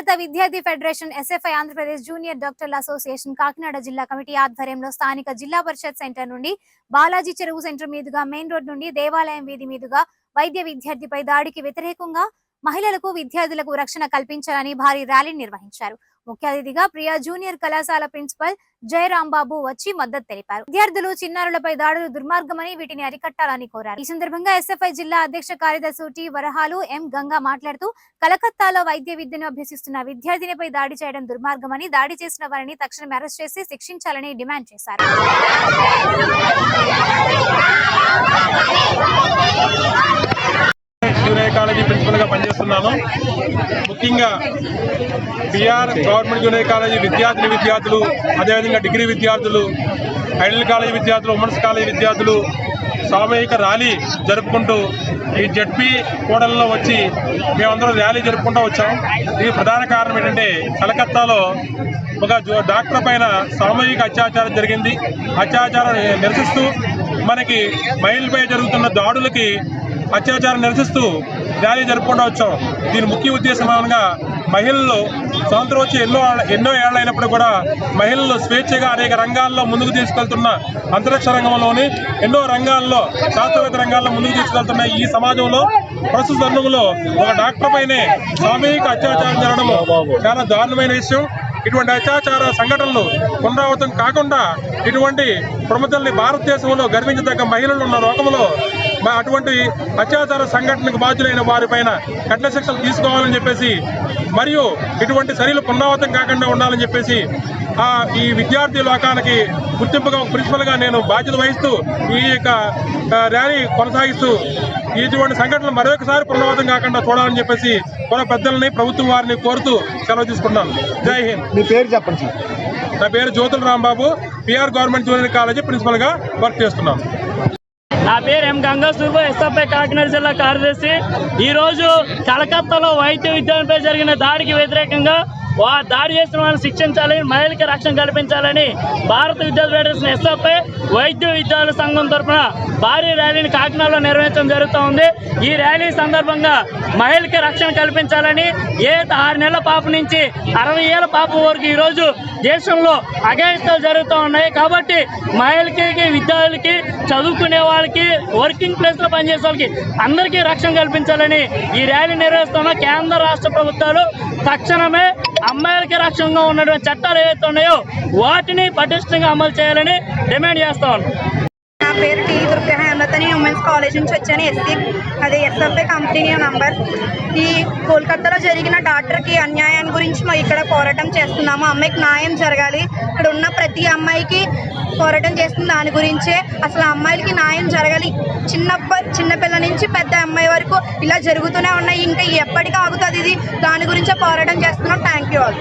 భారత విద్యార్థి federation SFI Andhra Pradesh junior డాక్టర్ల అసోసియేషన్ కాకినాడ జిల్లా కమిటీ ఆధ్వర్యంలో స్థానిక జిల్లా పరిషత్ సెంటర్ నుండి బాలాజీ చెరువు సెంటర్ మీదుగా మెయిన్ రోడ్ నుండి దేవాలయం వీధి మీదుగా వైద్య విద్యార్థిపై దాడికి వ్యతిరేకంగా మహిళలకు విద్యార్థులకు రక్షణ కల్పించాలని భారీ ర్యాలీ నిర్వహించారు. ముఖ్య అతిథిగా ప్రియా జూనియర్ కళాశాల ప్రిన్సిపల్ జయరాంబాబు వచ్చి మద్దతు తెలిపారు. విద్యార్థులు చిన్నారులపై దాడులు దుర్మార్గమని వీటిని అరికట్టాలని కోరారు. ఈ సందర్భంగా ఎస్ఎఫ్ఐ జిల్లా అధ్యక్ష కార్యదర్శి టి. వరహాలు ఎం. గంగా మాట్లాడుతూ కలకత్తాలో వైద్య విద్యను అభ్యసిస్తున్న విద్యార్థినిపై దాడి చేయడం దుర్మార్గమని దాడి చేసిన వారిని తక్షణమే అరెస్ట్ చేసి శిక్షించాలని డిమాండ్ చేశారు. కాలేజీ ప్రిన్సిపల్గా పనిచేస్తున్నాను ముఖ్యంగా బీఆర్ గవర్నమెంట్ జూనియర్ కాలేజీ విద్యార్థిని విద్యార్థులు అదేవిధంగా డిగ్రీ విద్యార్థులు ఐడల్ కాలేజీ విద్యార్థులు ఉమెన్స్ కాలేజీ విద్యార్థులు సామూహిక ర్యాలీ జరుపుకుంటూ ఈ జడ్పీ కూడల్లో వచ్చి మేమందరం ర్యాలీ జరుపుకుంటూ వచ్చాం. దీనికి ప్రధాన కారణం ఏంటంటే కలకత్తాలో ఒక జో- డాక్టర్ పైన సామూహిక అత్యాచారం జరిగింది. అత్యాచారం నిరసిస్తూ మనకి మహిళలపై జరుగుతున్న దాడులకి అత్యాచారం నిరసిస్తూ ర్యాలీ జరుపుకుంటూ వచ్చాం. దీని ముఖ్య ఉద్దేశం అనగా మహిళలు స్వతంత్రం వచ్చి ఎన్నో ఎన్నో ఏళ్ళైనప్పుడు కూడా మహిళలు స్వేచ్ఛగా అనేక రంగాల్లో ముందుకు తీసుకెళ్తున్న అంతరిక్ష రంగంలోని ఎన్నో రంగాల్లో శాస్త్రవేత్త రంగాల్లో ముందుకు తీసుకెళ్తున్న ఈ సమాజంలో ప్రస్తుత తరుణంలో ఒక డాక్టర్ పైనే సామూహిక అత్యాచారం జరగడం చాలా దారుణమైన విషయం. ఇటువంటి అత్యాచార సంఘటనలు పునరావృతం కాకుండా ఇటువంటి ప్రముఖుల్ని భారతదేశంలో గర్వించదగ్గ మహిళలు ఉన్న లోకంలో అటువంటి అత్యాచార సంఘటనకు బాధ్యులైన వారిపైన కఠిన శిక్షలు తీసుకోవాలని చెప్పేసి మరియు ఇటువంటి చర్యలు పునరావృతం కాకుండా ఉండాలని చెప్పేసి ఈ విద్యార్థి లోకానికి గుర్తింపుగా ప్రిన్సిపల్గా నేను బాధ్యత వహిస్తూ ఈ యొక్క ర్యాలీ కొనసాగిస్తూ ఇటువంటి సంఘటనలు మరొకసారి పునరావృతం కాకుండా చూడాలని చెప్పేసి మన పెద్దలని ప్రభుత్వం వారిని కోరుతూ సెలవు తీసుకుంటున్నాను. జై హింద్. మీ పేరు చెప్పండి సార్. నా పేరు Jyothula Rambabu. PR government junior college ప్రిన్సిపల్గా work చేస్తున్నాను. నా పేరు ఎం గంగాసూర్బు ఎస్ఎఫ్ఐ కాకినాడ జిల్లా కార్యదర్శి. ఈ రోజు కలకత్తాలో వైద్య విద్యాలయంపై జరిగిన దాడికి వ్యతిరేకంగా వా దాడి చేసిన వాళ్ళని శిక్షించాలని మహిళలకి రక్షణ కల్పించాలని భారత విద్యార్థి ఫెడరేషన్ ఎస్ఎఫ్ఐ వైద్య విద్యాలయ సంఘం తరఫున భారీ ర్యాలీని కాకినాడలో నిర్వహించడం జరుగుతూ ఉంది. ఈ ర్యాలీ సందర్భంగా మహిళలకి రక్షణ కల్పించాలని ఏ ఆరు నెలల పాప నుంచి అరవై ఏళ్ళ పాప వరకు ఈరోజు దేశంలో అఘాయిత్యాలు జరుగుతూ ఉన్నాయి. కాబట్టి మహిళలకి విద్యార్థులకి చదువుకునే వాళ్ళకి వర్కింగ్ ప్లేస్లో పనిచేసే వాళ్ళకి అందరికీ రక్షణ కల్పించాలని ఈ ర్యాలీ నిర్వహిస్తున్న కేంద్ర రాష్ట్ర ప్రభుత్వాలు తక్షణమే అమ్మాయిలకి రక్షణగా ఉన్నటువంటి చట్టాలు ఏవైతే ఉన్నాయో వాటిని పటిష్టంగా అమలు చేయాలని డిమాండ్ చేస్తా ఉన్నాం. నా పేరు టీ దుర్గ హేమత్ అని ఉమెన్స్ కాలేజ్ నుంచి వచ్చాను ఎస్సీ. అది ఎస్ఎఫ్ఏ కంపెనీ నంబర్. ఈ కోల్కతాలో జరిగిన డాక్టర్కి అన్యాయం గురించి మేము ఇక్కడ పోరాటం చేస్తున్నాము. అమ్మాయికి న్యాయం జరగాలి. ఇక్కడ ఉన్న ప్రతి అమ్మాయికి పోరాటం చేస్తుంది దాని గురించే అసలు అమ్మాయిలకి న్యాయం జరగాలి. చిన్నప్ప చిన్నపిల్ల నుంచి పెద్ద అమ్మాయి వరకు ఇలా జరుగుతూనే ఉన్నాయి. ఇంకా ఎప్పటికీ ఆగుతుంది ఇది? దాని గురించే పోరాటం చేస్తున్నాం. Thank you all